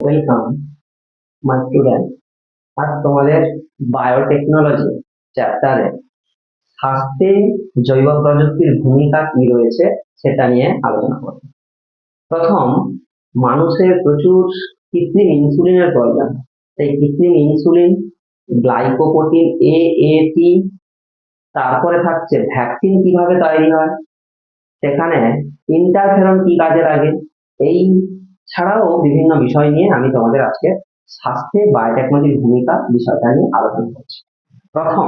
Welcome my student আজ তোমাদের biotechnology চ্যাপ্টারে স্বাস্থ্যে জৈব প্রযুক্তির ভূমিকা কি রয়েছে সেটা নিয়ে আলোচনা করব। প্রথম, মানুষের প্রচুর কৃত্রিম ইনসুলিনের প্রয়োজন। সেই কৃত্রিম ইনসুলিন, গ্লাইকোপ্রোটিন এ এ এটি তারপরে থাকছে ভ্যাকসিন কীভাবে তৈরি হয়, সেখানে ইন্টারফেরন কি কাজে লাগে, এই ছাড়াও বিভিন্ন বিষয় নিয়ে আমি তোমাদের আজকে স্বাস্থ্যে বায়োটেকনোলজির ভূমিকা বিষয়টা নিয়ে আলোচনা করছি। প্রথম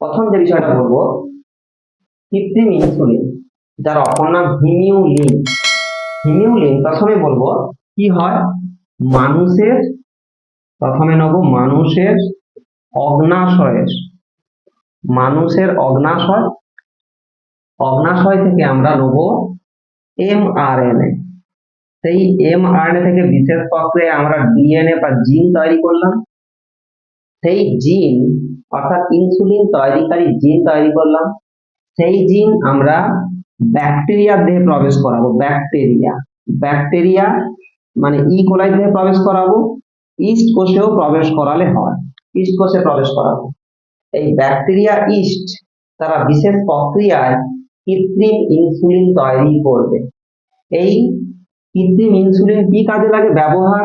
প্রথম যে বিষয়টা বলব, কৃত্রিম ইনসুলিন যার অপর নাম হিমিউলিন। হিমিউলিন প্রথমে বলব কি হয়? মানুষের, প্রথমে নেব মানুষের অগ্নাশয়ের। মানুষের অগ্নাশয় অগ্নাশয় থেকে আমরা নেব এমআরএনএ সেই এমআরএনএ থেকে বিশেষ প্রক্রিয়ায় আমরা ডিএনএ বা জিন তৈরি করলাম। সেই জিন অর্থাৎ ইনসুলিন তৈরিকারী জিন তৈরি করলাম। সেই জিন আমরা ব্যাকটেরিয়ার দেহে প্রবেশ করাবো ব্যাকটেরিয়া ব্যাকটেরিয়া মানে ই কোলাই দেহে প্রবেশ করাবো ইস্ট কোষেও প্রবেশ করালে হয় ইস্ট কোষে প্রবেশ করাবো। এই ব্যাকটেরিয়া ইস্ট তারা বিশেষ প্রক্রিয়ায় কৃত্রিম ইনসুলিন তৈরি করবে। এই কৃত্রিম ইনসুলিন কি কাজে লাগে? ব্যবহার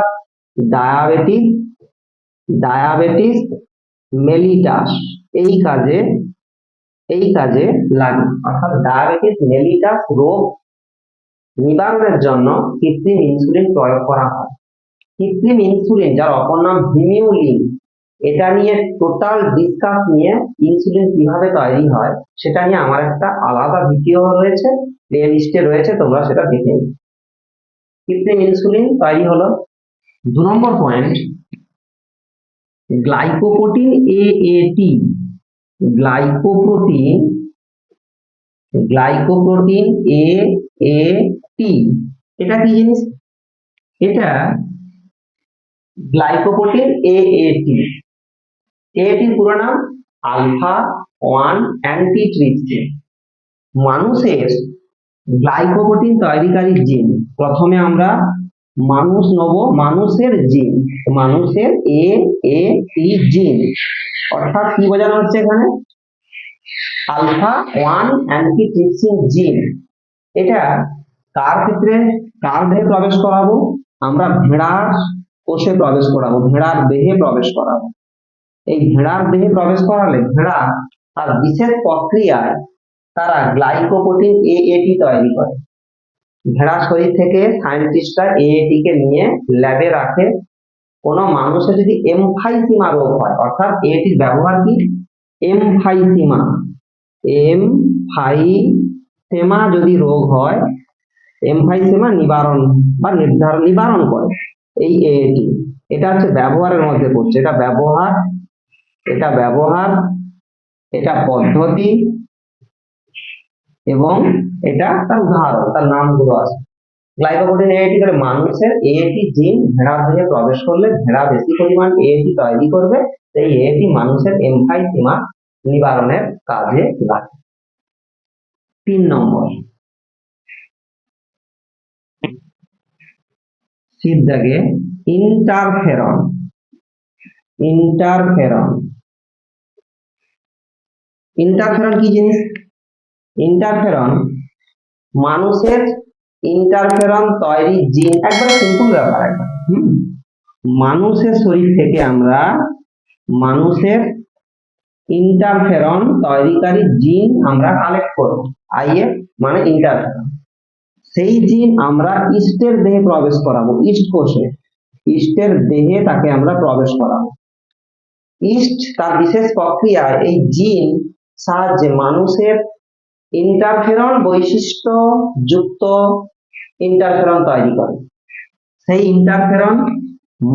ডায়াবেটিস ডায়াবেটিস মেলিটাস এই কাজে এই কাজে লাগে। অর্থাৎ ডায়াবেটিস মেলিটাস রোগ নিবারণের জন্য কৃত্রিম ইনসুলিন প্রয়োগ করা হয়। কৃত্রিম ইনসুলিন যার অপর নাম হিমিউলিন, এটা নিয়ে টোটাল ডিসকাস নিয়ে ইনসুলিন কীভাবে তৈরি হয়, সেটা নিয়ে আমার একটা আলাদা ভিডিও রয়েছে প্লে লিস্টে রয়েছে, তোমরা সেটা দেখে কৃত্রিম ইনসুলিন তৈরি হলো দু নম্বর পয়েন্ট গ্লাইকোপ্রোটিন এ এটি গ্লাইকোপ্রোটিন গ্লাইকোপ্রোটিন এ এ টি এটা কি জিনিস? এটা গ্লাইকোপ্রোটিন এ এ টি এটির পুরো নাম আলফা ওয়ান অ্যান্টিট্রিপসিন মানুষের গ্লাইকোপ্রোটিন তৈরিকারী জিন প্রথমে আমরা মানুষ নেব, মানুষের জিন। মানুষের এ এ টি জিন। অর্থাৎ কি বোঝানো হচ্ছে এখানে? আলফা, ওয়ান অ্যান্টিট্রিপসিন জিন। এটা কার ক্ষেত্রে? কার দেহে প্রবেশ করাবো? আমরা ভেড়ার কোষে প্রবেশ করাবো, ভেড়ার দেহে প্রবেশ করাবো। এই ভেড়ার দেহে প্রবেশ করালে ভেড়া তার বিশেষ প্রক্রিয়ায় তারা গ্লাইকোপ্রোটিন এএটি তৈরি করে। ভেড়ার শরীর থেকে সায়েন্টিস্টরা এএটি কে নিয়ে ল্যাবে রাখে। কোনো মানুষের যদি এমফাইসিমা রোগ হয়, অর্থাৎ এটির ব্যবহার কি? এমফাইসিমা। এম ফাইসেমা যদি রোগ হয়, এমফাইসেমা নিবারণ বা নির্ধারণ নিবারণ করে এই এএটি এটা হচ্ছে ব্যবহারের মধ্যে পড়ছে। এটা ব্যবহার এটা ব্যবহার, এটা পদ্ধতি এবং এটা তার উদাহরণ তার নামগুলো আছে। গ্লাইকোপ্রোটিন এটি করে মানুষের এএটি জিন ভেড়ার দেহে প্রবেশ করলে ভেড়া বেশি পরিমাণ এএটি তৈরি করবে সেই এএটি মানুষের এমফাইসিমা নিবারণের কাজে লাগে। তিন নম্বর। সিদ্ধাগে ইন্টারফেরন ইন্টারফেরন। ইন্টারফেরন কি জিনিস? ইন্টারফেরন মানুষের ইন্টারফেরন তৈরি জিন একবার সিম্পল ব্যাপার একবার? মানুষের শরীর থেকে আমরা মানুষের ইন্টারফেরন তৈরিকারী জিন আমরা কালেক্ট করব আইএফ মানে ইন্টারফেরন সেই জিন আমরা ইস্টের দেহে প্রবেশ করাবো, ইস্ট কোষে। ইস্টের দেহে তাকে আমরা প্রবেশ করাবো। ইস্ট তার বিশেষ প্রক্রিয়ায় এই জিন সাহায্যে মানুষের ইন্টারফেরন বৈশিষ্ট্য যুক্ত ইন্টারফেরন তৈরি করে। সেই ইন্টারফেরন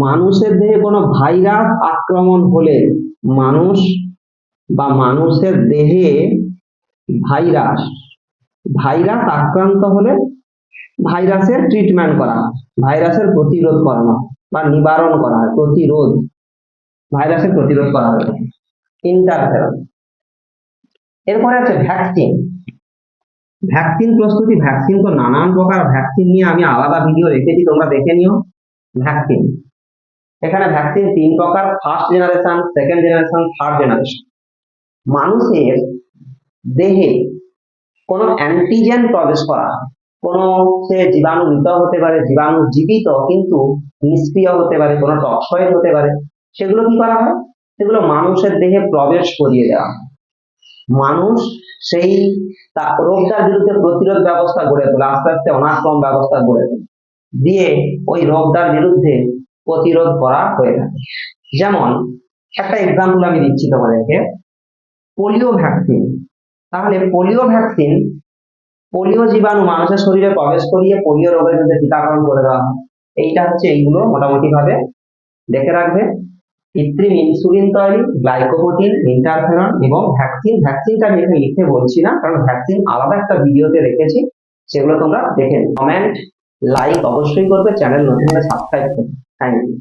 মানুষের দেহে কোনো ভাইরাস আক্রমণ হলে মানুষ বা মানুষের দেহে ভাইরাস ভাইরাস আক্রান্ত হলে ভাইরাসের ট্রিটমেন্ট করা ভাইরাসের প্রতিরোধ করানো বা নিবারণ করা হয়, প্রতিরোধ। ভাইরাসের প্রতিরোধ করা হয়। ইন্টারফেরন এরপরে আছে ভ্যাকসিন ভ্যাকসিন প্রস্তুতি, ভ্যাকসিন তো নানান প্রকার ভ্যাকসিন নিয়ে আমি আলাদা ভিডিও রেখেছি, তোমরা দেখে নিও। ভ্যাকসিন। এখানে ভ্যাকসিন তিন প্রকার first generation second generation third generation মানুষের দেহে কোনো অ্যান্টিজেন প্রবেশ করা, কোনো সে জীবাণু মৃত হতে পারে, জীবাণু জীবিত কিন্তু নিষ্ক্রিয় হতে পারে, কোনো টক্সয়েড হতে পারে, সেগুলো কি করা হয়? সেগুলো মানুষের দেহে প্রবেশ করিয়ে দেওয়া হয়। মানুষ সেই রোগটার বিরুদ্ধে প্রতিরোধ ব্যবস্থা গড়ে তোলে, আস্তে আস্তে অনাক্রম ব্যবস্থা গড়ে তোলে। দিয়ে ওই রোগটার বিরুদ্ধে প্রতিরোধ করা হয়ে থাকে। যেমন একটা এক্সাম্পল আমি দিচ্ছি তোমাদেরকে। Polio vaccine. তাহলে পোলিও ভ্যাকসিন পোলিও জীবাণু মানুষের শরীরে প্রবেশ করিয়ে পোলিও রোগের বিরুদ্ধে টিকাকরণ করে দেওয়া হয়। এইটা হচ্ছে এইগুলো মোটামুটি ভাবে দেখে রাখবে। কৃত্রিম ইনসুলিন তৈরি গ্লাইকোপ্রোটিন ইন্টারফেরন এবং ভ্যাকসিন ভ্যাকসিনটা আমি এখানে লিখে বলছি না, কারণ ভ্যাকসিন আলাদা একটা ভিডিওতে রেখেছি, সেগুলো তোমরা দেখে কমেন্ট লাইক অবশ্যই করবে চ্যানেল নতুন করে সাবস্ক্রাইব করবে। Thank you